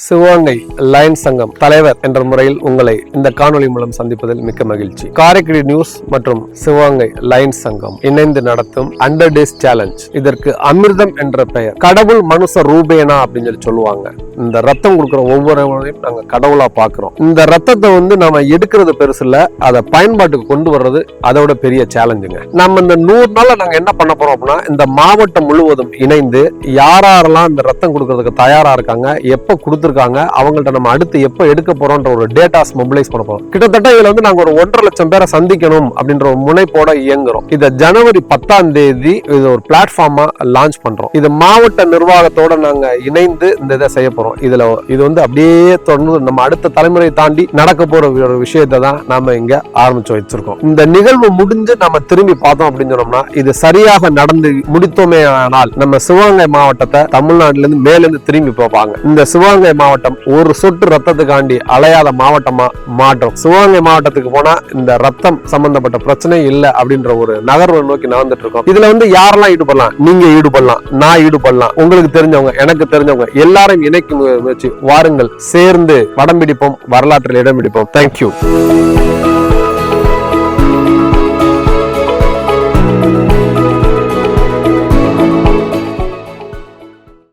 Sivaganga line சங்கம் தலைவர் என்ற முறையில் உங்களை இந்த காணொளி மூலம் சந்திப்பதில் மிக்க மகிழ்ச்சி. காரைக்குடி நியூஸ் மற்றும் சிவகங்கை லயன் சங்கம் இணைந்து நடத்தும் அண்டர் டேஸ் சேலஞ்ச் இதற்கு அமிர்தம் என்ற பெயர். கடவுள் மனுஷ ரூபேனா அப்படின்னு சொல்லி சொல்லுவாங்க. இந்த ரத்தம் கொடுக்குற ஒவ்வொருவரையும் நாங்க கடவுளா பாக்குறோம் இந்த ரத்தத்தை வந்து நம்ம எடுக்கிறது பெருசு இல்ல. அதை பயன்பாட்டுக்கு கொண்டு வர்றது அதோட பெரிய சேலஞ்சுங்க நம்ம இந்த நூறு நாள்ல நாங்க என்ன பண்ண போறோம் அப்படின்னா இந்த மாவட்டம் முழுவதும் இணைந்து யாரெல்லாம் இந்த ரத்தம் கொடுக்கறதுக்கு தயாரா இருக்காங்க எப்ப கொடுத்துருக்காங்க. அவங்கள்ட்ட நம்ம அடுத்து எப்போ எடுக்க போறோம்ன்ற ஒரு டேட்டாஸ் மொபிலைஸ் பண்ண போறோம். கிட்டத்தட்ட இதுல வந்து நாங்க ஒரு ஒன்றரை லட்சம் பேரை சந்திக்கணும் அப்படின்ற ஒரு முனைப்போட இயங்குறோம். இதை ஜனவரி பத்தாம் தேதி இது ஒரு பிளாட்ஃபார்மா லான்ச் பண்றோம். இது மாவட்ட நிர்வாகத்தோட நாங்க இணைந்து இந்த இதை செய்ய போறோம். இதுல இது வந்து அப்படியே தொடர்ந்து நம்ம அடுத்த தலைமுறை தாண்டி நடக்க போற ஒரு விஷயத்தை தான் நாம இங்க ஆரம்பிச்சு வச்சிருக்கோம். இந்த நிகழ்வு முடிஞ்சு நம்ம திரும்பி பார்த்தோம் அப்படின்னு சொன்னோம்னா இது சரியாக நடந்து முடித்தோமே ஆனால் நம்ம சிவகங்கை மாவட்டத்தை தமிழ்நாட்டுல இருந்து திரும்பி பார்ப்பாங்க. இந்த சிவகங்கை மாவட்டம் ஒரு சொட்டு ரத்தத்துக்காண்டி அலையாத மாவட்டமா மாற்றும். சிவகங்கை மாவட்டத்துக்கு போனா இந்த ரத்தம் சம்பந்தப்பட்ட பிரச்சனை இல்லை அப்படின்ற ஒரு நகர்வை நோக்கி நடந்துட்டு இருக்கோம். இதுல வந்து யாரெல்லாம் ஈடுபடலாம்? நீங்க ஈடுபடலாம் நான் ஈடுபடலாம். உங்களுக்கு தெரிஞ்சவங்க எனக்கு தெரிஞ்சவங்க எல்லாரையும் இணைக்கும் முயற்சி வாருங்கள். சேர்ந்து வடம் பிடிப்போம் வரலாற்றில் இடம் பிடிப்போம். தேங்க்யூ